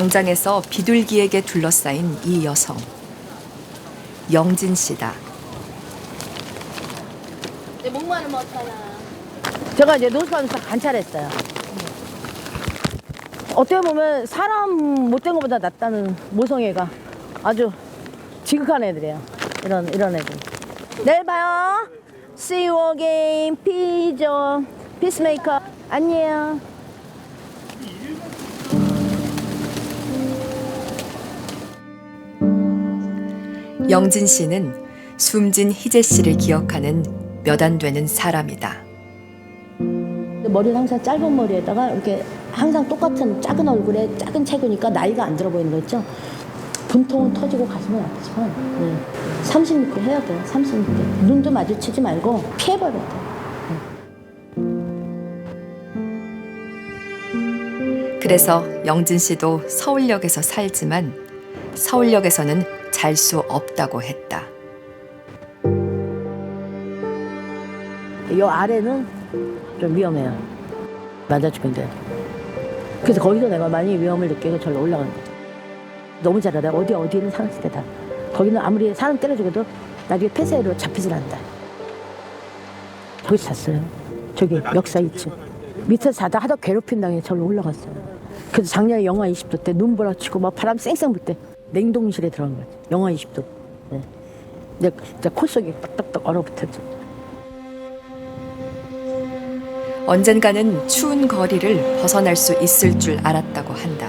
광장에서 비둘기에게 둘러싸인 이 여성. 영진 씨다. 내 목마르면 어떡하나. 제가 이제 노숙하면서 관찰했어요. 어떻게 보면 사람 못된 것보다 낫다는 모성애가 아주 지극한 애들이에요. 이런 이런 애들. 내일 봐요. See you again. 피죠. 피스메이커. 안녕. 영진 씨는 숨진 희재 씨를 기억하는 몇 안 되는 사람이다. 머리는 항상 짧은 머리에다가 이렇게 항상 똑같은 작은 얼굴에 작은 체구니까 나이가 안 들어 보이는 거 있죠? 분통은 터지고 가슴은 아프지만 네. 36개 해야 돼요. 36개. 눈도 마주치지 말고 피해버려야 돼요. 그래서 영진 씨도 서울역에서 살지만 서울역에서는 잘수 없다고 했다. 이 아래는 좀 위험해요. 맞아 죽는데. 그래서 거기서 내가 많이 위험을 느끼고 절로 올라가는 거죠. 너무 잘 알아. 어디 어디는 살았을 때다. 거기는 아무리 사람 때려주고도 나중에 폐쇄로 잡히질 않는다. 저기서 잤어요. 저기 역사 2층. 밑에서 자다 하다 괴롭힌 당해 절로 올라갔어요. 그래서 작년에 영하 20도 때 눈보라 치고 막 바람 쌩쌩 불 때 냉동실에 들어간 거지. 영하 20도. 네. 이제 코 속이 딱딱딱 얼어붙었죠. 언젠가는 추운 거리를 벗어날 수 있을 줄 알았다고 한다.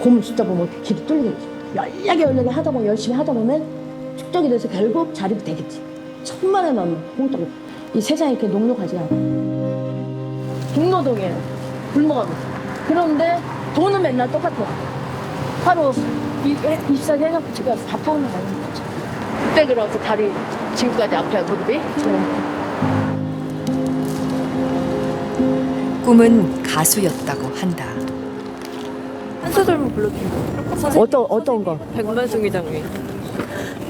곰을 숫자 보면 길이 뚫리겠지. 연락에 연락에 하다 보면 열심히 하다 보면 축적이 돼서 결국 자리도 되겠지. 천만에 만 홍떡. 이 세상이 이렇게 녹록하지 않아. 중노동이에요. 굶어가면서. 그런데 돈은 맨날 똑같아. 하루 24시 해갖고 집에 와서 밥 먹는 거는 거죠. 그때 그래서 다리 지금까지 아파요, 무릎이. 꿈은 가수였다고 한다. 한 소절만 불러주세요. 어떤, 어떤 거? 백만송이 장미.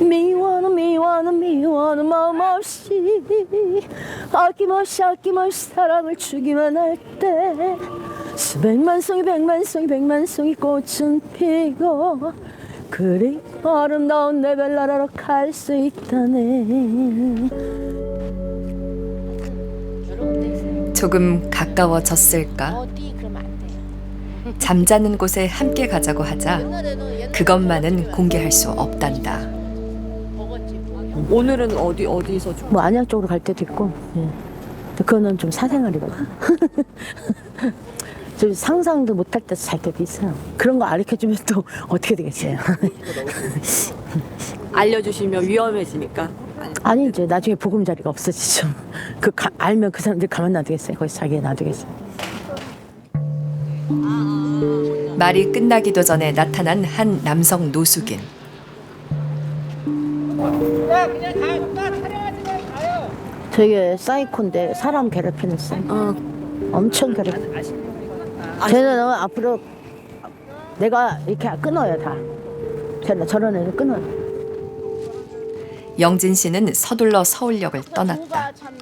미워는 미워는 미워는 마음 없이 아낌없이 아낌없이 사랑을 주기만 할 때 수백만 송이 백만 송이 백만 송이 꽃은 피고 그리 아름다운 내 별나라로 갈 수 있다네 조금 가까워졌을까? 잠자는 곳에 함께 가자고 하자 그것만은 공개할 수 없단다. 오늘은 어디 어디서 좀 뭐 안양 쪽으로 갈 때도 있고 예. 그거는 좀 사생활이거든 저 상상도 못할 때도 잘 때도 있어요 그런 거 가르쳐주면 또 어떻게 되겠어요 알려주시면 위험해지니까. 아니 이제 나중에 보금자리가 없어지죠. 그 가- 알면 그 사람들 가만 놔두겠어요. 거기서 자기 놔두겠어요. 말이 끝나기도 전에 나타난 한 남성 노숙인. 되게 사이코인데 사람 괴롭히는 사이코. 어. 엄청 괴롭혀. 쟤는 앞으로 내가 이렇게 끊어요 다. 쟤는 저런 애는 끊어요. 영진 씨는 서둘러 서울역을 떠났다. 참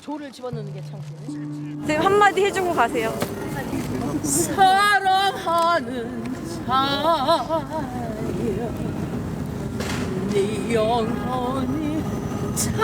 조를 집어넣는 게 참. 선생님 한마디 해주고 가세요. 사랑하는 자야 네 영혼이 잘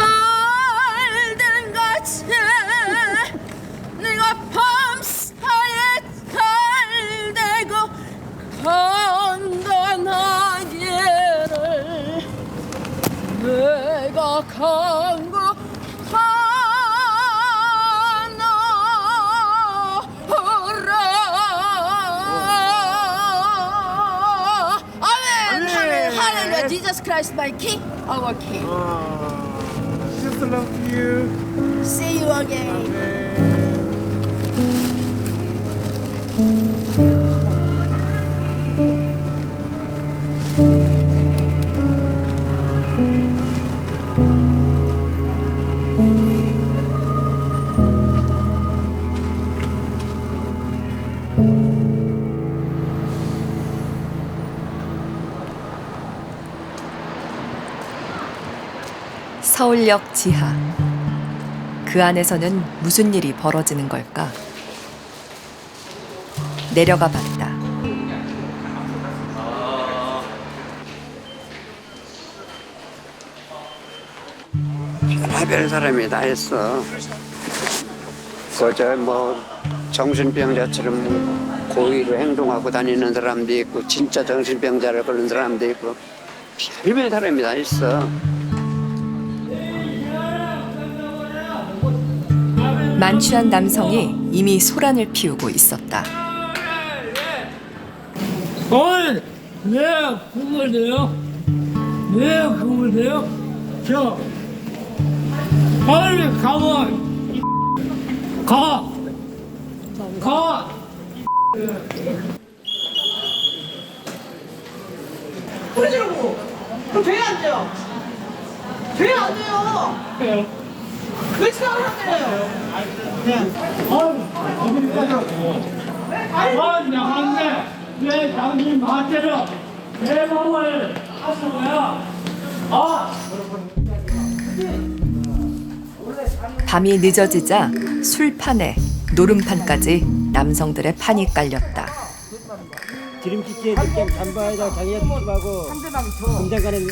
Jesus Christ my King our King. Oh, Jesus love you. see you again 서울역 지하. 그 안에서는 무슨 일이 벌어지는 걸까? 내려가 봤다. 별별 사람이 다 있어. 그저 뭐 정신병자처럼 고의로 행동하고 다니는 사람도 있고 진짜 정신병자를 걸린 사람도 있고 별별 사람이 다 있어. 만취한 남성이 이미 소란을 피우고 있었다. 어이, 왜 꿈을 대요? 왜 꿈을 대요? 저, 빨리 이 가! 가! 그럼 왜안 돼요? 왜안 돼요? 왜 생각을 하세요? 아, 나한테 왜 당신 마음대로 내 몸을 하는 거야? 아! 밤이 늦어지자 술판에 노름판까지 남성들의 판이 깔렸다. 기름기째 느낌 잠바에다 자기가 조심하고 공장 가는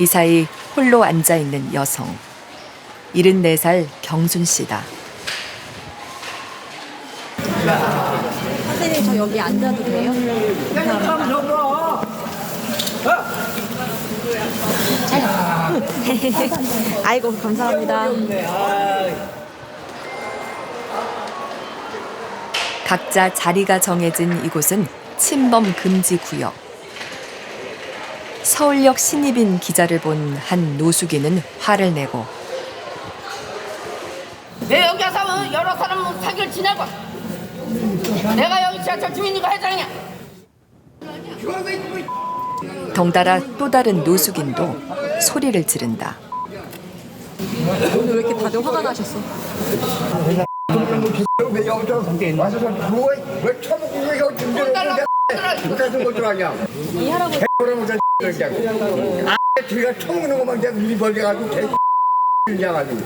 이 사이 홀로 앉아 있는 여성. 74살 경순 씨다. 선생님 저 여기 앉아도 돼요? 아이고 감사합니다. 각자 자리가 정해진 이곳은 침범 금지 구역. 서울역 신입인 기자를 본 한 노숙인은 화를 내고 내 여기 와서 뭐 여러 사람 사귀를 지내고 내가 여기 지하철 주민이가 회장이야. 덩달아 또 다른 노숙인도 소리를 지른다. 오늘 왜 이렇게 다들 화가 나셨어? 왜 처먹고 여기 준비를 못하는 아니야 이 할아버지 개 그냥 아 뒤가 처먹는 것만 그냥 입이 벌려가지고 개 그냥 아주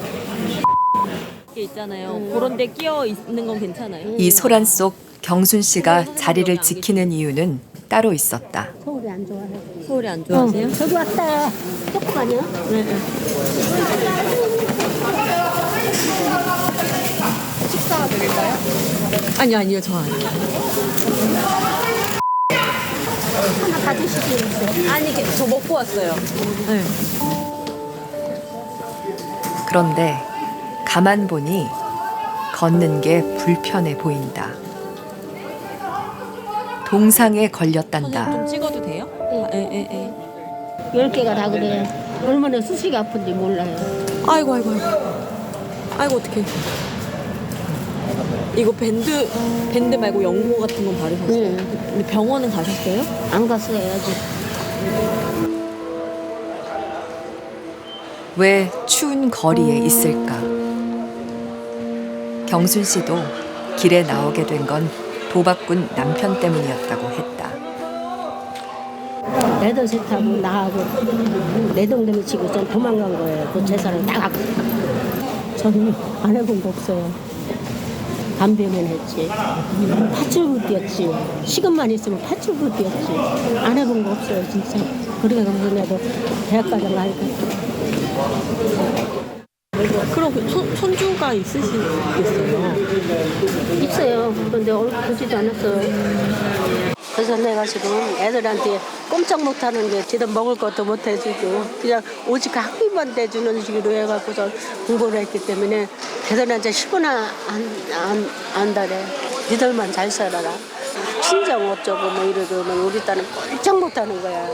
게 있잖아요. 그런 데 끼어 있는 건 괜찮아요. 이 소란 속 경순 씨가 자리를 지키는 이유는 따로 있었다. 서울이 안 좋아하세요? 저기 왔다. 조금 아니야? 아니 아니요 저 아니요. 아니 이게 저 먹고 왔어요. 네. 그런데 가만 보니 걷는 게 불편해 보인다. 동상에 걸렸단다. 좀 찍어도 돼요? 예, 예, 예. 열 개가 다 그래. 얼마나 수시가 아픈지 몰라요. 아이고 아이고 아이고. 아이고 어떡해. 이거 밴드 밴드 말고 연고 같은 건 바르셨어요? 응. 근데 병원은 가셨어요? 안 갔어요, 아직. 왜 추운 거리에 있을까? 경순 씨도 길에 나오게 된 건 도박꾼 남편 때문이었다고 했다. 애들 셋하고 나하고 내 동네에 치고 전 도망간 거예요. 그 재산을 다 갖고. 저는 안 해본 거 없어요. 담배는 했지. 팥죽을 뛰었지. 시간만 있으면 팥죽을 뛰었지. 안 해본 거 없어요, 진짜. 그래서 내가 대학가장 가니까 그럼 그 손, 손주가 있으시겠어요? 있어요. 그런데 얼굴 보지도 않았어요. 그래서 내가 지금 애들한테 꼼짝 못하는 게 지들 먹을 것도 못 해주고 그냥 오직 학비만 대주는 식으로 해갖고서 공부를 했기 때문에 애들한테 10원 안, 안, 안 달래. 니들만 잘 살아라. 친정 어쩌고 뭐 이러고는 우리 딸은 꼼짝 못하는 거야.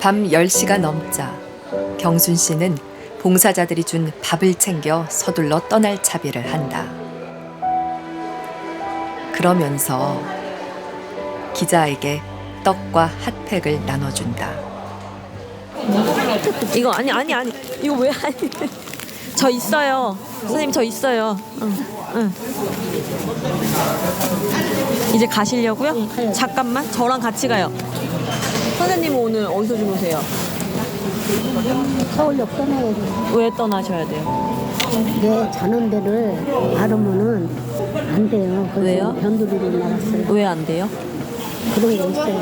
밤 10시가 넘자 경순 씨는 봉사자들이 준 밥을 챙겨 서둘러 떠날 차비를 한다. 그러면서 기자에게 떡과 핫팩을 나눠준다. 이거 아니 아니 아니 이거 왜 아니? 저 있어요. 선생님 저 있어요. 응, 응. 이제 가시려고요? 잠깐만 저랑 같이 가요. 선생님은 오늘 어디서 주무세요? 서울역 떠나야지. 왜 떠나셔야 돼요? 내 자는 데를 알으면은 안 돼요. 그래서 왜요? 변두리로 나갔어요. 왜 안 돼요? 그런 게 있어요.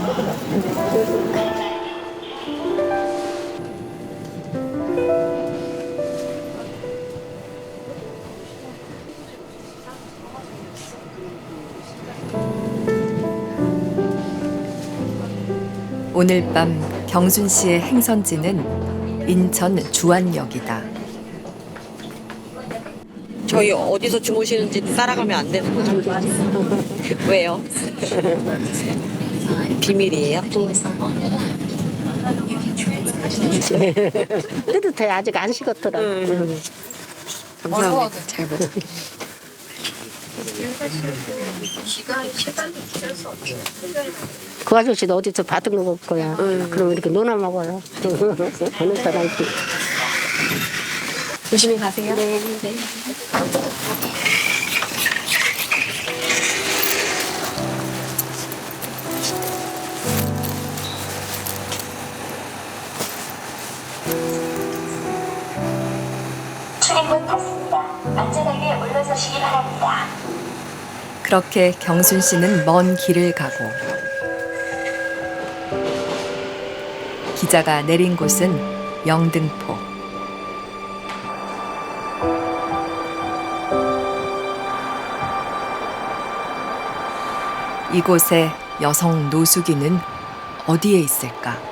오늘 밤 경순 씨의 행선지는 인천 주안역이다. 저희 어디서 주무시는지 따라가면 안 되는 거죠? 왜요? 비밀이에요? 뜨뜻해. 아직 안 식었더라. 응. 감사합니다. 잘 보자. 그 아저씨도 어디서 받은 거볼 거야. 그럼 이렇게 논아 먹어요. 어느 사람이. 조심히 가세요. 네. 네. 출입문 닫습니다. 안전하게 올라서시기 바랍니다. 그렇게 경순 씨는 먼 길을 가고 기자가 내린 곳은 영등포. 이곳에 여성 노숙인은 어디에 있을까?